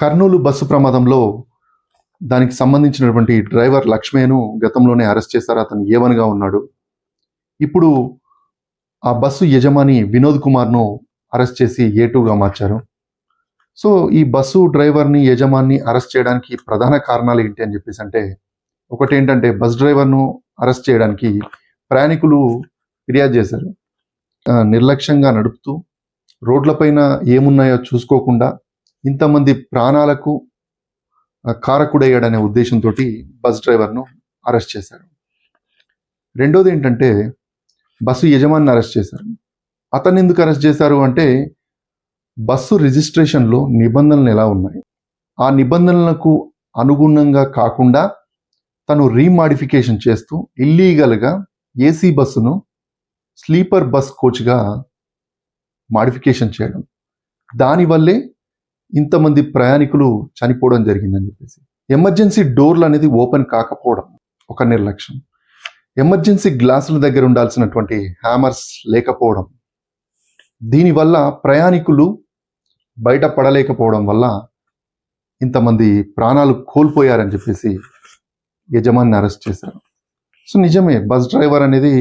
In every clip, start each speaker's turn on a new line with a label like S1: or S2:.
S1: Kurnool bus ప్రమాదంలో దానికి సంబంధించినటువంటి డ్రైవర్ లక్ష్మయ్యను గతంలోనే అరెస్ట్ చేశారు. అతను ఏవన్గా ఉన్నాడు. ఇప్పుడు ఆ బస్సు యజమాని వినోద్ కుమార్ను అరెస్ట్ చేసి ఏ టూగా మార్చారు. సో ఈ బస్సు డ్రైవర్ని యజమాని అరెస్ట్ చేయడానికి ప్రధాన కారణాలు ఏంటి అని చెప్పేసి అంటే ఒకటి ఏంటంటే బస్ డ్రైవర్ను అరెస్ట్ చేయడానికి ప్రయాణికులు ఫిర్యాదు చేశారు. నిర్లక్ష్యంగా నడుపుతూ రోడ్లపైన ఏమున్నాయో చూసుకోకుండా ఇంతమంది ప్రాణాలకు కారకుడయ్యాడనే ఉద్దేశంతో బస్ డ్రైవర్ను అరెస్ట్ చేశారు. రెండోది ఏంటంటే బస్సు యజమానిని అరెస్ట్ చేశారు. అతన్ని ఎందుకు అరెస్ట్ చేశారు అంటే బస్సు రిజిస్ట్రేషన్లో నిబంధనలు ఎలా ఉన్నాయి? ఆ నిబంధనలకు అనుగుణంగా కాకుండా తను రీమాడిఫికేషన్ చేస్తూ ఇల్లీగల్గా ఏసీ బస్సును స్లీపర్ బస్ కోచ్గా మాడిఫికేషన్ చేయడం. దానివల్లే ఇంతమంది ప్రయాణికులు చనిపోవడం జరిగిందని చెప్పేసి. ఎమర్జెన్సీ డోర్లు అనేది ఓపెన్ కాకపోవడం ఒక నిర్లక్ష్యం. ఎమర్జెన్సీ గ్లాసుల దగ్గర ఉండాల్సినటువంటి హ్యామర్స్ లేకపోవడం. దీనివల్ల ప్రయాణికులు బయట పడలేకపోవడం వల్ల ఇంతమంది ప్రాణాలు కోల్పోయారని చెప్పేసి యజమాని అరెస్ట్ చేశారు. సో నిజమే బస్ డ్రైవర్ అనేది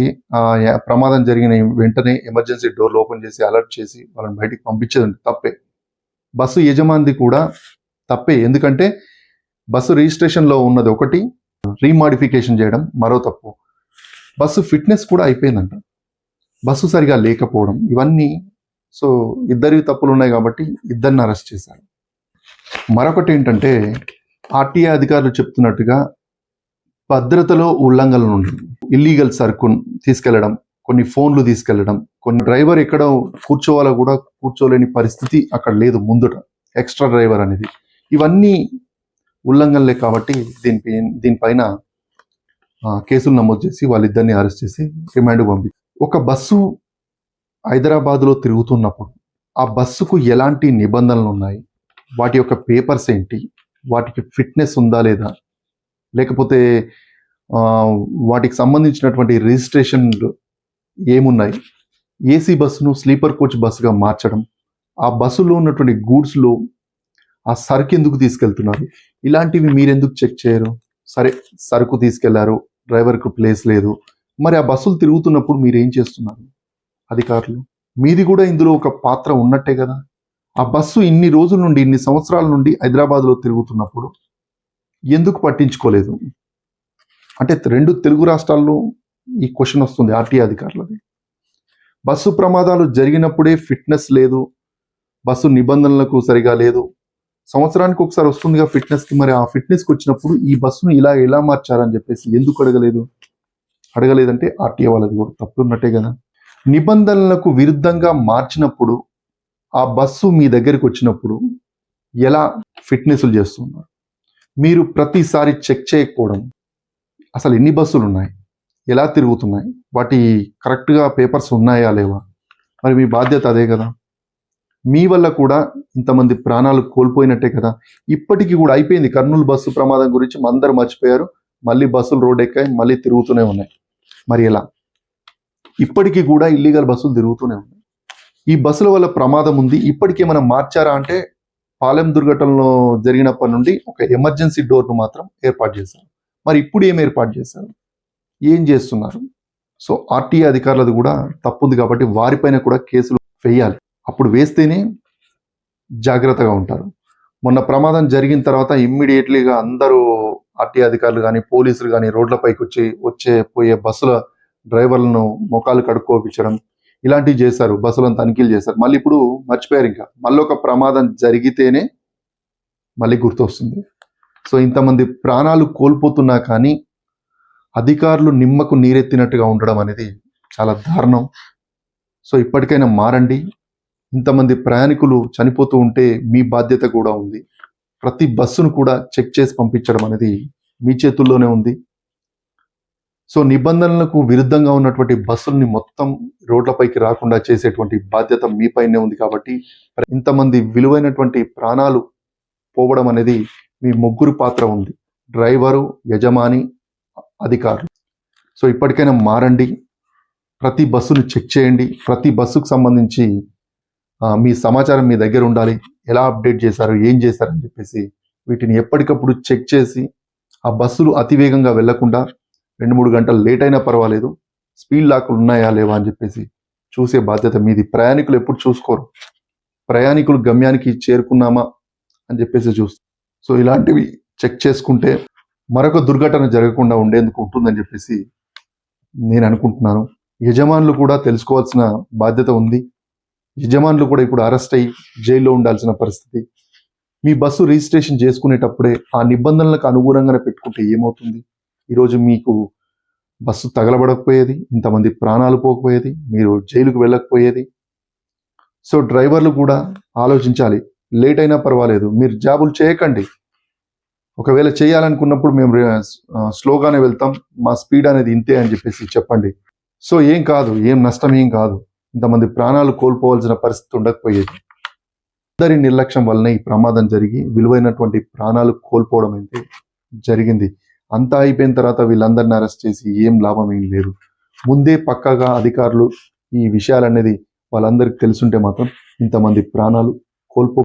S1: ప్రమాదం జరిగిన వెంటనే ఎమర్జెన్సీ డోర్లు ఓపెన్ చేసి అలర్ట్ చేసి వాళ్ళని బయటికి పంపించేది తప్పే. బస్సు యజమానిది కూడా తప్పే. ఎందుకంటే బస్సు రిజిస్ట్రేషన్లో ఉన్నది ఒకటి రీమాడిఫికేషన్ చేయడం మరో తప్పు. బస్సు ఫిట్నెస్ కూడా అయిపోయిందంట. బస్సు సరిగా లేకపోవడం ఇవన్నీ సో ఇద్దరి తప్పులు ఉన్నాయి కాబట్టి ఇద్దరిని అరెస్ట్ చేశారు. మరొకటి ఏంటంటే ఆర్టీఏ అధికారులు చెప్తున్నట్టుగా భద్రతలో ఉల్లంఘనలు నుండి ఇల్లీగల్ సరుకును తీసుకెళ్ళడం కొన్ని ఫోన్లు తీసుకెళ్ళడం కొన్ని డ్రైవర్ ఎక్కడ కూర్చోవాలో కూడా కూర్చోలేని పరిస్థితి అక్కడ లేదు ముందుట. ఎక్స్ట్రా డ్రైవర్ అనేది. ఇవన్నీ ఉల్లంఘనలే కాబట్టి దీనిపై దీనిపైన కేసులు నమోదు చేసి వాళ్ళిద్దరిని అరెస్ట్ చేసి రిమాండ్ పంపి ఒక బస్సు హైదరాబాద్లో తిరుగుతున్నప్పుడు ఆ బస్సుకు ఎలాంటి నిబంధనలు ఉన్నాయి? వాటి యొక్క పేపర్స్ ఏంటి? వాటికి ఫిట్నెస్ ఉందా లేదా? లేకపోతే వాటికి సంబంధించినటువంటి రిజిస్ట్రేషన్లు ఏమున్నాయి? ఏసీ బస్సును స్లీపర్ కోచ్ బస్సుగా మార్చడం ఆ బస్సులో ఉన్నటువంటి గూడ్స్లో ఆ సరుకు ఎందుకు తీసుకెళ్తున్నారు? ఇలాంటివి మీరెందుకు చెక్ చేయరు? సరే సరుకు తీసుకెళ్ళారు డ్రైవర్కు ప్లేస్ లేదు. మరి ఆ బస్సులు తిరుగుతున్నప్పుడు మీరు ఏం చేస్తున్నారు? అధికారులు మీది కూడా ఇందులో ఒక పాత్ర ఉన్నట్టే కదా? ఆ బస్సు ఇన్ని రోజుల నుండి ఇన్ని సంవత్సరాల నుండి హైదరాబాద్లో తిరుగుతున్నప్పుడు ఎందుకు పట్టించుకోలేదు? అంటే రెండు తెలుగు రాష్ట్రాల్లో ఈ క్వశ్చన్ వస్తుంది ఆర్టీఏ అధికారులది. బస్సు ప్రమాదాలు జరిగినప్పుడే ఫిట్నెస్ లేదు బస్సు నిబంధనలకు సరిగా లేదు. సంవత్సరానికి ఒకసారి వస్తుందిగా ఫిట్నెస్కి మరి ఆ ఫిట్నెస్కి వచ్చినప్పుడు ఈ బస్సును ఇలా ఎలా మార్చారని చెప్పేసి ఎందుకు అడగలేదు? అడగలేదంటే ఆర్టీఏ వాళ్ళది కూడా తప్పు ఉన్నట్టే కదా. నిబంధనలకు విరుద్ధంగా మార్చినప్పుడు ఆ బస్సు మీ దగ్గరికి వచ్చినప్పుడు ఎలా ఫిట్నెస్లు చేస్తున్నారు? మీరు ప్రతిసారి చెక్ చేయకపోవడం అసలు ఎన్ని బస్సులు ఉన్నాయి? ఎలా తిరుగుతున్నాయి? వాటి కరెక్ట్గా పేపర్స్ ఉన్నాయా లేవా? మరి మీ బాధ్యత అదే కదా. మీ వల్ల కూడా ఇంతమంది ప్రాణాలు కోల్పోయినట్టే కదా. ఇప్పటికీ కూడా అయిపోయింది కర్నూలు బస్సు ప్రమాదం గురించి అందరు మర్చిపోయారు. మళ్ళీ బస్సులు రోడ్ ఎక్కాయి మళ్ళీ తిరుగుతూనే ఉన్నాయి. మరి ఎలా? ఇప్పటికీ కూడా ఇల్లీగల్ బస్సులు తిరుగుతూనే ఉన్నాయి. ఈ బస్సుల వల్ల ప్రమాదం ఉంది. ఇప్పటికే మనం మార్చారా అంటే పాలెం దుర్ఘటనలో జరిగినప్పటి నుండి ఒక ఎమర్జెన్సీ డోర్ను మాత్రం ఏర్పాటు చేశారు. మరి ఇప్పుడు ఏం ఏర్పాటు చేశారు? ఏం చేస్తున్నారు? సో ఆర్టీఏ అధికారులది కూడా తప్పుంది కాబట్టి వారిపైన కూడా కేసులు వేయాలి. అప్పుడు వేస్తేనే జాగ్రత్తగా ఉంటారు. మొన్న ప్రమాదం జరిగిన తర్వాత ఇమ్మీడియట్లీగా అందరూ ఆర్టీఏ అధికారులు కానీ పోలీసులు కానీ రోడ్లపైకి వచ్చి వచ్చే పోయే బస్సుల డ్రైవర్లను ముఖాలు కడుక్కోపించడం ఇలాంటివి చేశారు. బస్సులను తనిఖీలు చేశారు. మళ్ళీ ఇప్పుడు మర్చిపోయారు ఇంకా. మళ్ళీ ఒక ప్రమాదం జరిగితేనే మళ్ళీ గుర్తొస్తుంది. సో ఇంతమంది ప్రాణాలు కోల్పోతున్నా కానీ అధికారులు నిమ్మకు నీరెత్తినట్టుగా ఉండడం అనేది చాలా దారుణం. సో ఇప్పటికైనా మారండి. ఇంతమంది ప్రయాణికులు చనిపోతూ ఉంటే మీ బాధ్యత కూడా ఉంది. ప్రతి బస్సును కూడా చెక్ చేసి పంపించడం అనేది మీ చేతుల్లోనే ఉంది. సో నిబంధనలకు విరుద్ధంగా ఉన్నటువంటి బస్సుల్ని మొత్తం రోడ్లపైకి రాకుండా చేసేటువంటి బాధ్యత మీపైనే ఉంది కాబట్టి ఇంతమంది విలువైనటువంటి ప్రాణాలు పోవడం అనేది మీ ముగ్గురు పాత్ర ఉంది. డ్రైవరు యజమాని అధికారులు. సో ఇప్పటికైనా మారండి. ప్రతి బస్సును చెక్ చేయండి. ప్రతి బస్సుకు సంబంధించి మీ సమాచారం మీ దగ్గర ఉండాలి. ఎలా అప్డేట్ చేశారు? ఏం చేశారని చెప్పేసి వీటిని ఎప్పటికప్పుడు చెక్ చేసి ఆ బస్సులు అతివేగంగా వెళ్ళకుండా రెండు మూడు గంటలు లేట్ అయినా పర్వాలేదు. స్పీడ్ లాకులు ఉన్నాయా లేవా అని చెప్పేసి చూసే బాధ్యత మీది. ప్రయాణికులు ఎప్పుడు చూసుకోరు. ప్రయాణికులు గమ్యానికి చేరుకున్నామా అని చెప్పేసి చూస్తారు. సో ఇలాంటివి చెక్ చేసుకుంటే మరొక దుర్ఘటన జరగకుండా ఉండేందుకు ఉంటుందని చెప్పేసి నేను అనుకుంటున్నాను. యజమానులు కూడా తెలుసుకోవాల్సిన బాధ్యత ఉంది. యజమానులు కూడా ఇప్పుడు అరెస్ట్ అయ్యి జైల్లో ఉండాల్సిన పరిస్థితి. మీ బస్సు రిజిస్ట్రేషన్ చేసుకునేటప్పుడే ఆ నిబంధనలకు అనుగుణంగానే పెట్టుకుంటే ఏమవుతుంది? ఈరోజు మీకు బస్సు తగలబడకపోయేది ఇంతమంది ప్రాణాలు పోకపోయేది మీరు జైలుకు వెళ్ళకపోయేది. సో డ్రైవర్లు కూడా ఆలోచించాలి. లేట్ అయినా పర్వాలేదు. మీరు జాబులు చేయకండి. ఒకవేళ చేయాలనుకున్నప్పుడు మేము స్లోగానే వెళ్తాం మా స్పీడ్ అనేది ఇంతే అని చెప్పేసి చెప్పండి. సో ఏం కాదు ఏం నష్టం ఏం కాదు. ఇంతమంది ప్రాణాలు కోల్పోవాల్సిన పరిస్థితి ఉండకపోయేది. అందరి నిర్లక్ష్యం వలన ఈ ప్రమాదం జరిగి విలువైనటువంటి ప్రాణాలు కోల్పోవడం అయితే జరిగింది. అంతా అయిపోయిన తర్వాత వీళ్ళందరిని అరెస్ట్ చేసి ఏం లాభం ఏం లేదు. ముందే పక్కగా అధికారులు ఈ విషయాలనేది వాళ్ళందరికీ తెలుసుంటే మాత్రం ఇంతమంది ప్రాణాలు కోల్పో